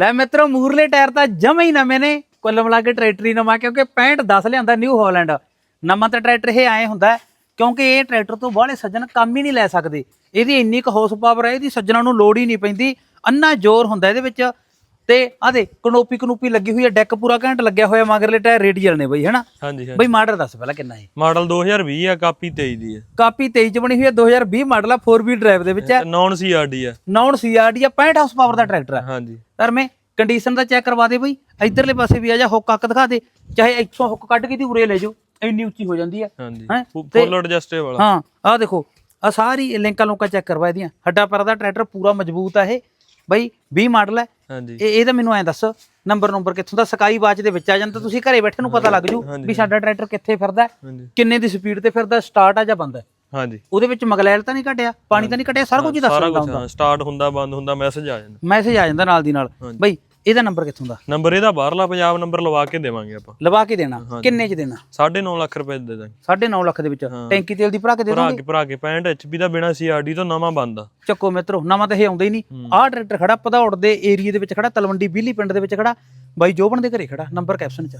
ਲੈ ਮਿੱਤਰੋ, ਮੂਰਲੇ ਟਾਇਰ ਤਾਂ ਜਮੇ ਹੀ ਨਵੇਂ ਨੇ। ਕੁੱਲ ਮਿਲਾ ਕੇ ਟਰੈਕਟਰ ਹੀ ਨਵਾਂ, ਕਿਉਂਕਿ 65 10 ਲਿਆਂਦਾ ਨਿਊ ਹਾਲੈਂਡ ਨਵਾਂ ਤਾਂ ਟਰੈਕਟਰ ਇਹ ਐ ਹੁੰਦਾ, ਕਿਉਂਕਿ ਇਹ ਟਰੈਕਟਰ ਤੋਂ ਬਾਹਲੇ ਸੱਜਣ ਕੰਮ ਹੀ ਨਹੀਂ ਲੈ ਸਕਦੇ। ਇਹਦੀ ਇੰਨੀ ਕੁ ਹਾਰਸ ਪਾਵਰ ਹੈ ਇਹਦੀ ਸੱਜਣਾ ਨੂੰ ਲੋੜ ਹੀ ਨਹੀਂ ਪੈਂਦੀ। ਅੰਨਾ ਜ਼ੋਰ ਹੁੰਦਾ ਇਹਦੇ ਵਿੱਚ। ਤੇ ਆ ਦੇ ਕਨੋਪੀ ਕਨੂਪੀ ਲੱਗੀ ਹੋਈ ਹੈ ਡੈਕ ਪੂਰਾ ਘੰਟ ਲੱਗਿਆ ਹੋਇਆ ਮਗਰਲੇ ਟਾਇਰ ਰੇਡੀਅਲ ਨੇ ਬਈ ਹਨਾ? ਹਾਂਜੀ ਹਾਂਜੀ। ਬਈ ਮਾਡਲ ਦੱਸ ਪਹਿਲਾਂ ਕਿੰਨਾ ਹੈ ਮਾਡਲ 2020 ਆ ਕਾਪੀ 23 ਦੀ ਹੈ ਕਾਪੀ 23 ਚ ਬਣੀ ਹੋਈ ਹੈ 2020 ਮਾਡਲ ਆ 4 ਵੀਲ ਡਰਾਈਵ ਦੇ ਵਿੱਚ ਹੈ ਨੌਨ ਸੀਆਰਡੀ ਆ। ਨਾਨ ਸੀਆਰਡੀ ਆ 65 ਹਾਰਸ ਪਾਵਰ ਦਾ ਟਰੈਕਟਰ ਹੈ ਹਾਂਜੀ। ਧਰਮੇ ਕੰਡੀਸ਼ਨ ਦਾ ਚੈੱਕ ਕਰਵਾ ਦੇ ਬਈ ਇਧਰਲੇ ਪਾਸੇ ਵੀ ਆ ਜਾ ਹੁੱਕ ਅੱਕ ਦਿਖਾ ਦੇ ਚਾਹੇ ਇੱਥੋਂ ਹੁੱਕ ਕੱਢ ਕੇ ਦੀ ਉਰੇ ਲੈ ਜਾਓ ਇੰਨੀ ਉੱਚੀ ਹੋ ਜਾਂਦੀ ਹੈ ਹਾਂਜੀ। ਹੈਂ? ਫੁੱਲ ਐਡਜਸਟੇਬਲ ਹਾਂ ਆਹ ਦੇਖੋ ਆ ਸਾਰੀ ਲਿੰਕਾਂ ਲੋਕਾਂ ਚੈੱਕ ਕਰਵਾ ਇਹਦੀਆਂ। ਹੱਡਾ ਪਰ ਦਾ ਟਰੈਕਟਰ ਪੂਰਾ ਮਜ਼ਬੂਤ ਆ ਇਹ। ਬਈ 20 ਮਾਡਲ ਹੈ ਹਾਂਜੀ। ਇਹ ਇਹ ਤਾਂ ਮੈਨੂੰ ਐਂ ਦੱਸ ਨੰਬਰ ਨੰਬਰ ਕਿੱਥੋਂ ਦਾ ਸਕਾਈ ਵਾਚ ਦੇ ਵਿੱਚ ਆ ਜਾਂਦਾ ਤੁਸੀਂ ਘਰੇ ਬੈਠੇ ਨੂੰ ਪਤਾ ਲੱਗ ਜੂ ਵੀ ਸਾਡਾ ਟਰੈਕਟਰ ਕਿੱਥੇ ਫਿਰਦਾ ਕਿੰਨੇ ਦੀ ਸਪੀਡ ਤੇ ਫਿਰਦਾ ਸਟਾਰਟ ਆ ਜਾਂ ਬੰਦ ਹੈ ਹਾਂਜੀ। ਉਹਦੇ ਵਿੱਚ ਮਗਲੈਲ ਤਾਂ ਨਹੀਂ ਘਟਿਆ ਪਾਣੀ ਤਾਂ ਨਹੀਂ ਘਟਿਆ ਸਾਰਾ ਕੁਝ ਹੀ ਦੱਸ ਦਿੰਦਾ ਹੁੰਦਾ। ਸਟਾਰਟ ਹੁੰਦਾ ਬੰਦ ਹੁੰਦਾ ਮੈਸੇਜ ਆ ਜਾਂਦਾ। ਮੈਸੇਜ ਆ ਜਾਂਦਾ ਨਾਲ ਦੀ ਨਾਲ। ਬਈ ਇਹਦਾ ਨੰਬਰ ਕਿੱਥੋਂ ਦਾ? ਨੰਬਰ ਇਹਦਾ ਬਾਹਰਲਾ ਪੰਜਾਬ ਨੰਬਰ ਲਵਾ ਕੇ ਦੇਵਾਂਗੇ ਆਪਾਂ। ਲਵਾ ਕੇ ਦੇਣਾ? ਕਿੰਨੇ ਚ ਦੇਣਾ? 9.5 ਲੱਖ ਰੁਪਏ ਦੇ ਦਾਂਗੇ। 9.5 ਲੱਖ ਦੇ ਵਿੱਚ। ਟੈਂਕੀ ਤੇਲ ਦੀ ਭਰਾ ਕੇ ਦੇ ਭਰਾ ਦੋਗੇ? ਕੇ ਭਰਾ ਕੇ। 65 ਐਚਪੀ ਦਾ ਬਿਨਾ ਸੀਆਰਡੀ ਤੋਂ ਨਵਾਂ ਬੰਦਾ ਚੱਕੋ ਮਿੱਤਰੋ ਨਵਾਂ ਤਾਂ ਇਹ ਆਉਂਦਾ ਹੀ ਨਹੀਂ। ਆਹ ਟਰੈਕਟਰ ਖੜਾ ਪਧੌੜ ਦੇ ਏਰੀਆ ਦੇ ਵਿੱਚ ਖੜਾ ਤਲਵੰਡੀ ਬੀਲੀ ਪਿੰਡ ਦੇ ਵਿੱਚ ਖੜਾ। ਬਾਈ ਜੋਬਨ ਦੇ ਘਰੇ ਖੜਾ ਨੰਬਰ ਕੈਪਸ਼ਨ 'ਚ।